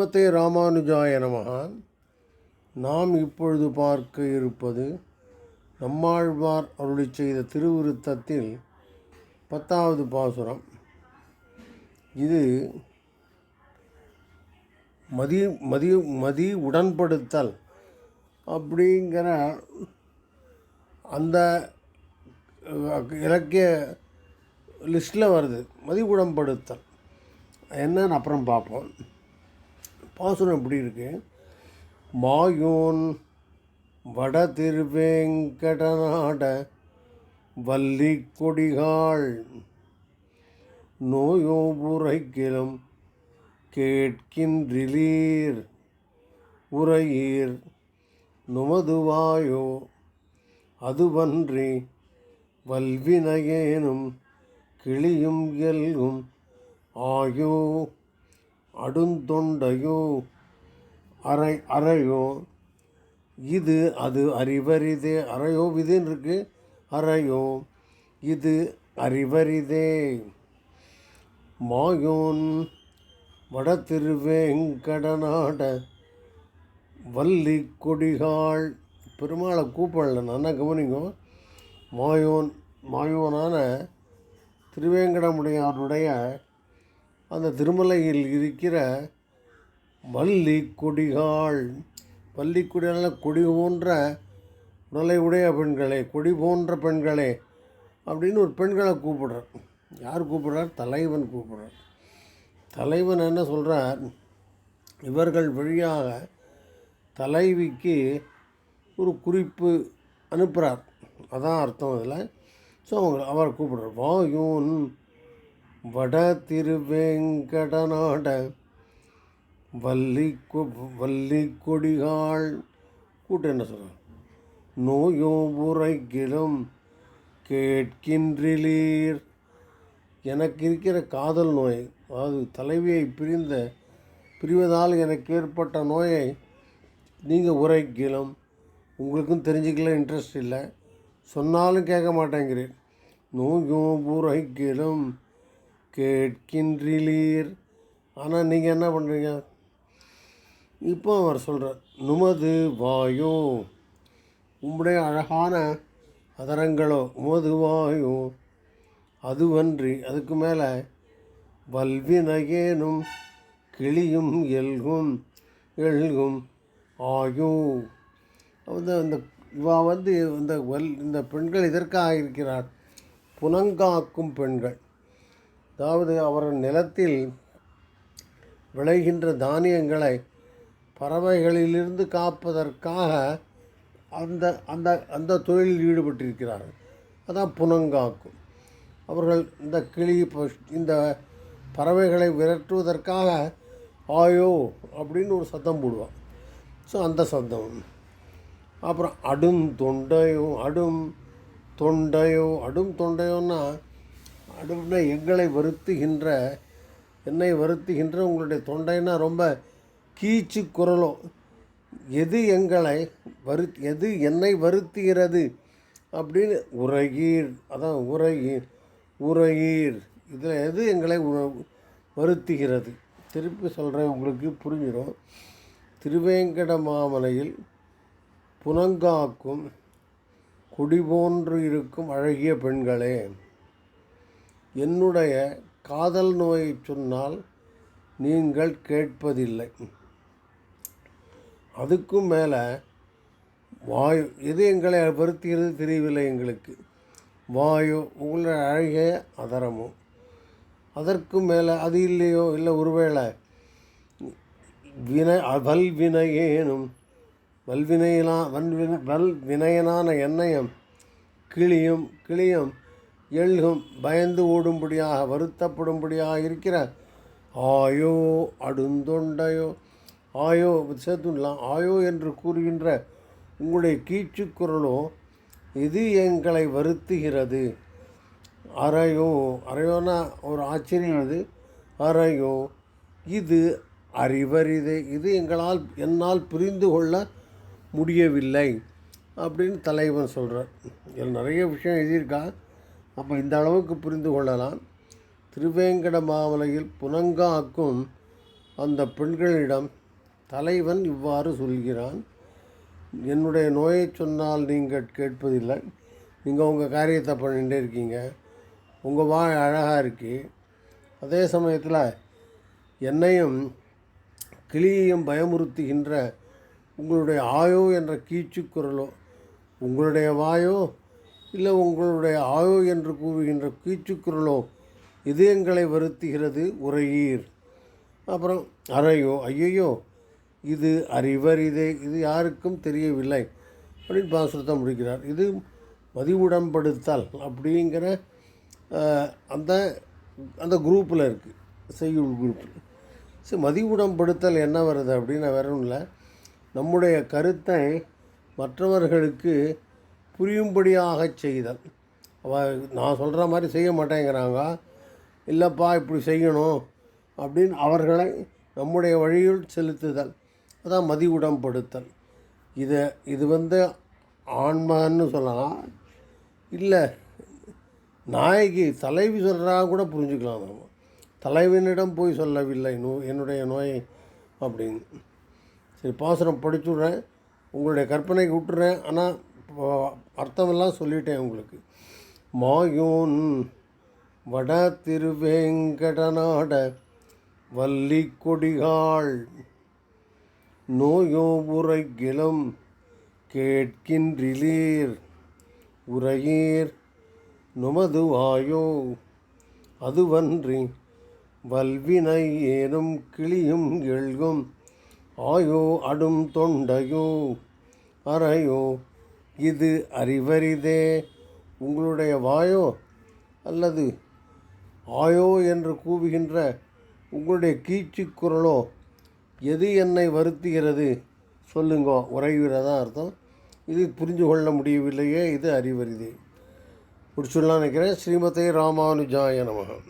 ஸ்ரீமதே ராமானுஜாய நமகா நாம் இப்பொழுது பார்க்க இருப்பது நம்மாழ்வார் அருளி செய்த திருவிருத்தத்தில் பத்தாவது பாசுரம். இது மதி மதி மதி உடன்படுத்தல் அப்படிங்கிற அந்த இலக்கிய லிஸ்ட்டில் வருது. மதி உடன்படுத்தல். என்னன்னு அப்புறம் பார்ப்போம். பாசுரம் எப்படி இருக்கு? மாயோன் வட திருவேங்கடநாட வள்ளி கொடிகாள் நோயோ உரைக்கிலும் கேட்கின்றிலீர். உரையீர் நுமதுவாயோ அதுவன்றி வல்வினையேனும் கிளியும் எல்கும். ஆயோ அடுந்தொண்டையோ அரை அறையோ? இது அது அறிவரிதே அறையோ விதுன்னு இருக்கு அறையோ இது அறிவரிதே மாயோன் வட திருவேங்கடநாட வள்ளி கொடிகாள். பெருமாளை கூப்பிடல. நல்லா கவனிக்கும் மாயோன் மாயோனான திருவேங்கடமுடையாருடைய அந்த திருமலையில் இருக்கிற வள்ளி கொடிகாள் வள்ளி கொடியால கொடி போன்ற உடலை உடைய பெண்களே கொடி போன்ற பெண்களே அப்படின்னு ஒரு பெண்களை கூப்பிடுறார். யார் கூப்பிடுறார்? தலைவன் கூப்பிடுறார். தலைவன் என்ன சொல்கிறார் இவர்கள் வழியாக தலைவிக்கு ஒரு குறிப்பு அனுப்புகிறார் அதான் அர்த்தம் இதில். ஸோ அவங்க அவர் கூப்பிடுறார் வாயுன் வட திருவேங்கடநாட வள்ளி கொ வள்ளி கொடிகாள் கூட்டம் என்ன சொல்கிறார் நோயோ உரைக்கிலும் கேட்கின்றிலீர் எனக்கு இருக்கிற காதல் நோய் அதாவது தலைவியை பிரிந்த பிரிவதால் எனக்கு ஏற்பட்ட நோயை நீங்கள் உரைக்கிலும். உங்களுக்கும் தெரிஞ்சுக்கல இன்ட்ரெஸ்ட் இல்லை. சொன்னாலும் கேட்க மாட்டேங்கிறேன் நோயோ உரைக்கிலும் கேட்கின்றிலீர் ஆனால் நீங்கள் என்ன பண்ணுறீங்க இப்போ அவர் சொல்கிறார் நுமது வாயோ உம்முடைய அழகான அதரங்களோ உமது வாயோ அதுவன்றி அதுக்கு மேலே வல்வினையேனும் கிளியும் எல்கும் எல்கும் ஆயோ. வந்து அந்த இவா வந்து இந்த வல் இந்த பெண்கள் இதற்காக இருக்கிறார். புனங்காக்கும் பெண்கள். அதாவது அவர் நிலத்தில் விளைகின்ற தானியங்களை பறவைகளிலிருந்து காப்பதற்காக அந்த அந்த அந்த தொழிலில் ஈடுபட்டிருக்கிறார்கள் அதான் புனங்காக்கும். அவர்கள் இந்த கிளி ப- இந்த பறவைகளை விரட்டுவதற்காக ஆயோ அப்படின்னு ஒரு சத்தம் போடுவான். ஸோ அந்த சத்தம். அப்புறம் அடும் தொண்டையோ அடும் தொண்டையோ அடும் தொண்டையோன்னா அடும்னா எங்களை வருத்துகின்ற என்னை வருத்துகின்ற உங்களுடைய தொண்டைன்னா ரொம்ப கீச்சு குரலும் எது எங்களை வரு எது என்னை வருத்துகிறது அப்படின்னு உரையீர் அதான் உரையீர் உரையீர். இதில் எது எங்களை வருத்துகிறது? திருப்பி சொல்கிறேன் உங்களுக்கு புரிஞ்சிடும் திருவேங்கட மாமலையில் புனங்காக்கும் குடி போன்று இருக்கும் அழகிய பெண்களே என்னுடைய காதல் நோயை சொன்னால் நீங்கள் கேட்பதில்லை. அதுக்கும் மேலே வாயு எது எங்களை வருத்துகிறது தெரியவில்லை எங்களுக்கு. வாயு உங்களுடைய அழகிய அதரமும் அதற்கு மேலே அது இல்லையோ? இல்லை ஒருவேளை வினை வல் வினையேனும் வல்வினையிலா வல்வின வல் வினயனான எண்ணெயம் கிளியும் கிளியும் எழுகும் பயந்து ஓடும்படியாக வருத்தப்படும்படியாக இருக்கிற ஆயோ அடுந்தொண்டையோ ஆயோ சேர்த்துடலாம் ஆயோ என்று கூறுகின்ற உங்களுடைய கீச்சு குரலோ இது எங்களை வருத்துகிறது. அறையோ அறையோனா ஒரு ஆச்சரியம் அது. அறையோ இது அறிவரிதே இது எங்களால் என்னால் புரிந்து கொள்ள முடியவில்லை அப்படின்னு தலைவன் சொல்கிறார் இதில் நிறைய விஷயம் எழுதியிருக்கா. அப்போ இந்த அளவுக்கு புரிந்து கொள்ளலாம். திருவேங்கட மாமலையில் புனங்காக்கும் அந்த பெண்களிடம் தலைவன் இவ்வாறு சொல்கிறான் என்னுடைய நோயை சொன்னால் நீங்கள் கேட்பதில்லை. நீங்கள் உங்கள் காரியத்தை பண்ணிகிட்டே இருக்கீங்க. உங்கள் வாய் அழகாக இருக்கு. அதே சமயத்தில் என்னையும் கிளியையும் பயமுறுத்துகின்ற உங்களுடைய ஆயோ என்ற கீச்சு குரலோ உங்களுடைய வாயோ இல்லை உங்களுடைய ஆயோ என்று கூறுகின்ற கீச்சுக்குரலோ இதயங்களை வருத்துகிறது உரையீர் அப்புறம் அறையோ ஐயையோ இது அறிவரிதே இது யாருக்கும் தெரியவில்லை அப்படின்னு பாசுரத்தை முடிக்கிறார். இது மதிவுடன்படுத்தல் அப்படிங்கிற அந்த அந்த குரூப்பில் இருக்குது செய்யுள் குரூப்பில். சரி மதிவுடன்படுத்தல் என்ன வருது அப்படின்னு வேற ஒன்றும் இல்லை. நம்முடைய கருத்தை மற்றவர்களுக்கு புரியும்படியாக செய்தல். அவ நான் சொல்கிற மாதிரி செய்ய மாட்டேங்கிறாங்க. இல்லைப்பா இப்படி செய்யணும் அப்படின்னு அவர்களை நம்முடைய வழியில் செலுத்துதல். அதான் மதிவுடம்படுத்தல் இதை இது வந்து ஆன்மான்னு சொல்லலாம். இல்லை நாயகி தலைவி சொல்கிறா கூட புரிஞ்சுக்கலாம் நம்ம. தலைவனிடம் போய் சொல்லவில்லை நோ என்னுடைய நோயை அப்படின்னு. சரி பாசுரம் படிச்சுடுறேன். உங்களுடைய கற்பனைக்கு விட்டுறேன். ஆனால் அர்த்தமெல்லாம் சொல்லிட்டேன் உங்களுக்கு. மாயோன் வட திருவேங்கடநாட வள்ளி கொடிகாள் நோயோ உரைக்கிலும் கேட்கின்றிலீர் உரையீர் நுமதுவாயோ அதுவன்றி வல்வினை ஏனும் கிளியும் எழுகும் ஆயோ அடும் தொண்டையோ அறையோ இது அறிவரிதே உங்களுடைய வாயோ அல்லது ஆயோ என்று கூவுகின்ற உங்களுடைய கீச்சு குரலோ எது என்னை வருத்துகிறது? சொல்லுங்கோ. உறைகிறதா அர்த்தம்? இது புரிந்து கொள்ள முடியவில்லையே. இது அறிவரிதே பிடிச்சுடலாம் நினைக்கிறேன். ஸ்ரீமதே ராமானுஜாய நமகம்